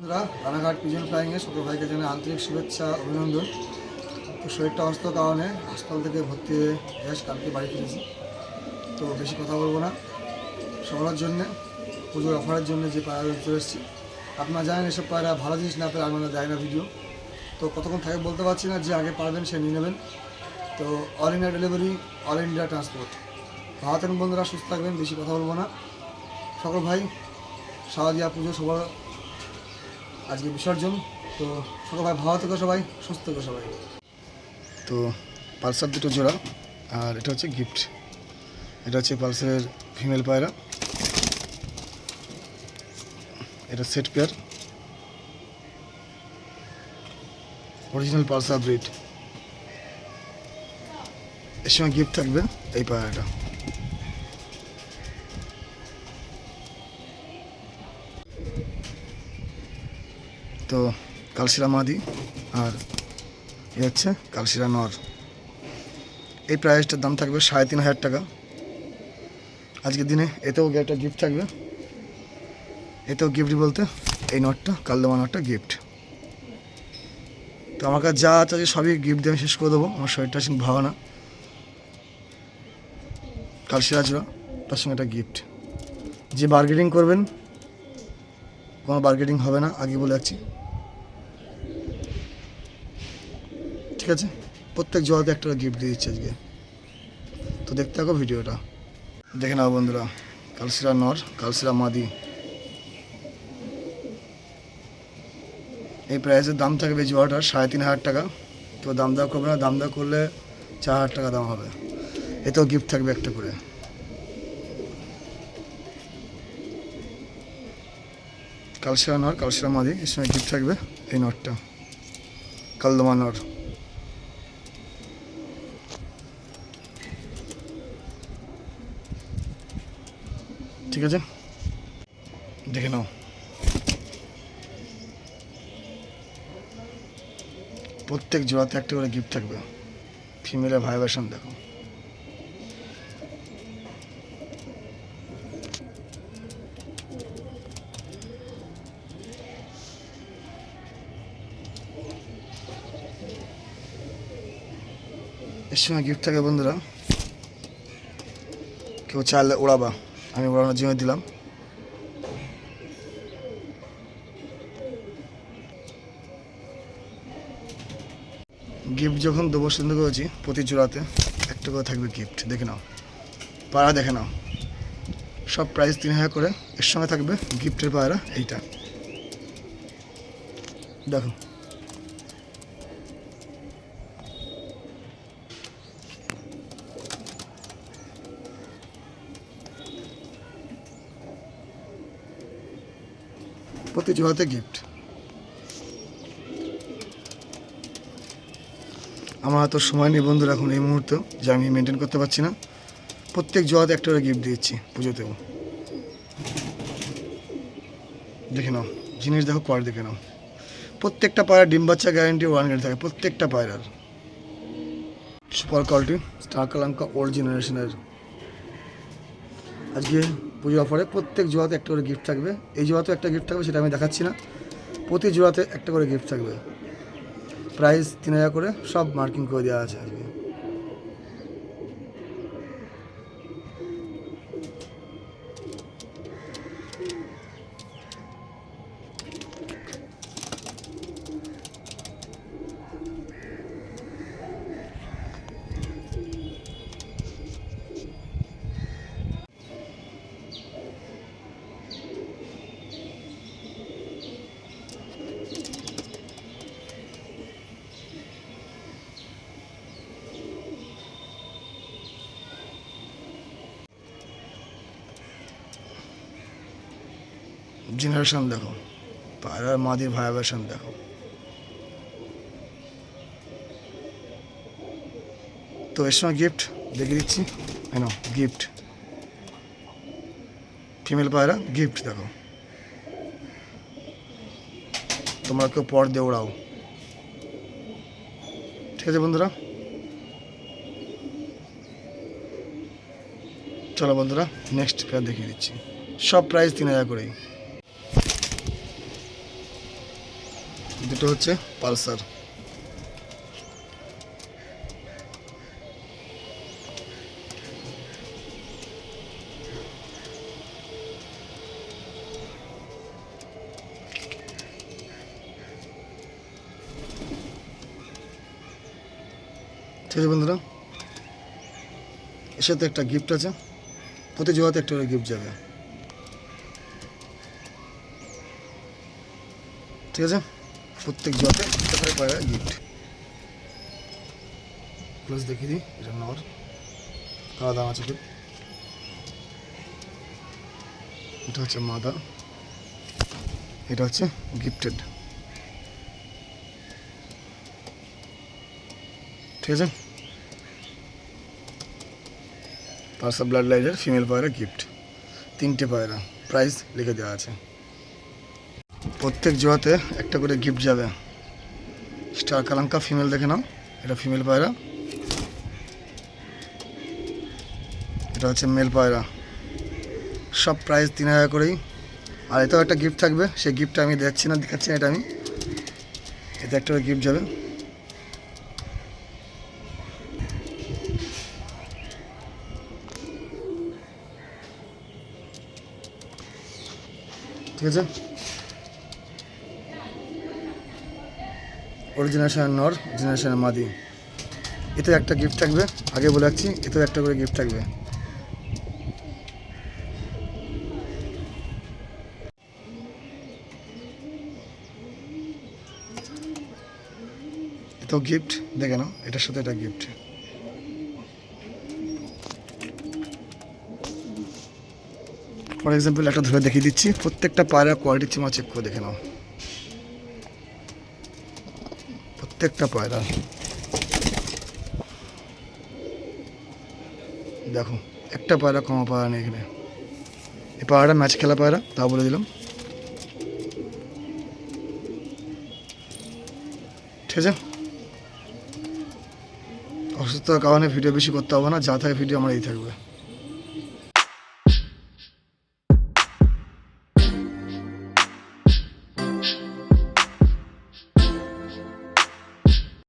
বন্ধুরা, রানাঘাট পিজন ফ্লাইংয়ে ছোট ভাইকে জানাই আন্তরিক শুভেচ্ছা, অভিনন্দন। তো শরীরটা অস্ত কারণে হাসপাতাল থেকে ভর্তি হয়ে গ্যাস কালকে বাড়ি ফিরেছি। তো বেশি কথা বলব না। সবার জন্যে, পুজোর অফারের জন্য যে পায়রা চলে এসেছি। আপনারা জানেন এসব পায়রা ভালো জিনিস না পেলে আমরা দেয় না ভিডিও। তো কতক্ষণ থাকে বলতে পারছি না, যে আগে পারবেন সে নিয়ে নেবেন। তো all India delivery all India transport থাকুন বন্ধুরা, সুস্থ থাকবেন, বেশি কথা বলব না। সকল ভাই সারা শারদীয়া পুজো সবার আজকে বিসর্জন, তো ভাই ভালো থেকো সবাই, সুস্থ থেকো সবাই। তো পালসার দুটো জোড়া, আর এটা হচ্ছে গিফট এটা হচ্ছে পালসারের ফিমেল পায়রা। এটা set pair original Pulsar breed এর সঙ্গে গিফট থাকবে এই পায়রাটা। তো কালশিরা মাদি আর এ হচ্ছে কালশিরা নর। এই প্রাইসটার দাম থাকবে সাড়ে তিন হাজার টাকা। আজকের দিনে এতেও একটা গিফট থাকবে। এতেও গিফট বলতে এই নটটা কালদমা নটটা গিফট তো আমার কাছে যা আছে সবই গিফট দিয়ে আমি শেষ করে দেবো। আমার শরীরটা এখন ভালো না। কালশিরা জোড়া তার সঙ্গে একটা গিফট যে বার্গেটিং করবেন, কোনো বার্গেটিং হবে না, আগে বলে যাচ্ছি ঠিক আছে। প্রত্যেক জোড়াতে একটা গিফট দিয়ে দিচ্ছে আজকে। তো দেখতে থাকো ভিডিওটা। দেখে নাও বন্ধুরা কালসিরা নর কালসিরা মাদি। এই প্রাইসের দাম থাকবে জোড়াটার সাড়ে তিন হাজার টাকা। তো দাম দেওয়া করবে না, দাম দেওয়া করলে চার হাজার টাকা দাম হবে। এতেও গিফট থাকবে একটা করে। কালসিরা নর কালসিরা মাদি, এর সঙ্গে গিফট থাকবে এই নটটা কালদমা নর। ঠিক আছে? দেখে নাও। প্রত্যেক জোড়াতে একটা করে গিফট থাকবে। ফিমেলের ভাইব্রেশন দেখো। এর সময় গিফট থাকে বন্ধুরা। কেউ চাইলে ওড়াবা। আমি ওড়ানোর জন্য দিলাম। গিফট যখন দেবো সুন্দর করেছি প্রতি জোড়াতে একটা করে থাকবে গিফট দেখে নাও। পায়রা দেখে নাও। সব প্রাইস তিন হাজার করে, এর সঙ্গে থাকবে গিফটের পায়রা এইটা। দেখো। প্রতি জোড়াতে গিফট আমার হয়তো সময় নেই বন্ধুরা এখন এই মুহূর্তে, যে আমি মেনটেন করতে পারছি না। প্রত্যেক জোড়াতে একটা করে গিফট দিচ্ছি পুজোতেও। দেখে নাও, জিনিস দেখো কোয়ার দেখে নাও। প্রত্যেকটা পায়রা ডিম বাচ্চা গ্যারান্টি ওয়ান গ্যারান্টি থাকে, প্রত্যেকটা পায়রার সুপার কোয়ালিটি স্টার কালাঙ্কা ওল্ড জেনারেশনের আজকে পুজো পরে প্রত্যেক জোড়াতে একটা করে গিফট থাকবে। এই জোড়াতেও একটা গিফট থাকবে, সেটা আমি দেখাচ্ছি না। প্রতি জোড়াতে একটা করে গিফট থাকবে। প্রাইস তিন হাজার করে, সব মার্কিং করে দেওয়া আছে আজকে। জেনারেশন দেখো পায়রার মাদির ভাইব্রেশন দেখো। তো এর সময় গিফট দেখে দিচ্ছি। কেন গিফট ফিমেল পায়রা গিফট দেখো। তোমরা কেউ পর দিয়ে ওড়াও। ঠিক আছে বন্ধুরা? চলো বন্ধুরা নেক্সট পেয়ার দেখিয়ে দিচ্ছি। সব প্রাইস তিন হাজার করেই। দুটো হচ্ছে পালসার। ঠিক আছে বন্ধুরা, এর সাথে একটা গিফট আছে, প্রতি জোড়াতে একটা করে গিফট যাবে। ঠিক আছে? প্রত্যেক জোড়াতে একটা করে পায়রা গিফট প্লাস দেখিয়ে দিই, এটা নর। কাদা দাম আছে এটা হচ্ছে মাদা। এটা হচ্ছে গিফটেড ঠিক আছে? পার্সা ব্লাড লাইনের ফিমেল পায়রা গিফট তিনটে পায়রা। প্রাইস লিখে দেওয়া আছে। প্রত্যেক জোয়াতে একটা করে গিফট যাবে। স্টার কালাঙ্কা ফিমেল দেখে নাও, এটা ফিমেল পায়রা। এটা হচ্ছে মেল পায়রা। সব প্রাইস তিন হাজার করেই। আর এতেও একটা গিফট থাকবে, সেই গিফটটা আমি দেখছি না, দেখাচ্ছি না এটা আমি। এতে একটা করে গিফট যাবে। ঠিক আছে? অরিজিনেশন নর জেনারেশন মাদি। এতে একটা গিফট থাকবে, আগে বলে রাখছি, এতেও একটা করে গিফট থাকবে। তো গিফট দেখে নাও, এটার সাথে এটা গিফট ফর এক্সাম্পল একটা ধরে দেখিয়ে দিচ্ছি, প্রত্যেকটা পায়রা কোয়ালিটি চেক করে দেখে নাও। প্রত্যেকটা পায়রা। দেখো, একটা পায়রা কমা পায়রা নেই এখানে। এই পায়রাটা ম্যাচ খেলা পায়রা তা বলে দিলাম। ঠিক আছে? অসুস্থতার কারণে ভিডিও বেশি করতে হবে না, যা থাকে ভিডিও আমার এই থাকবে।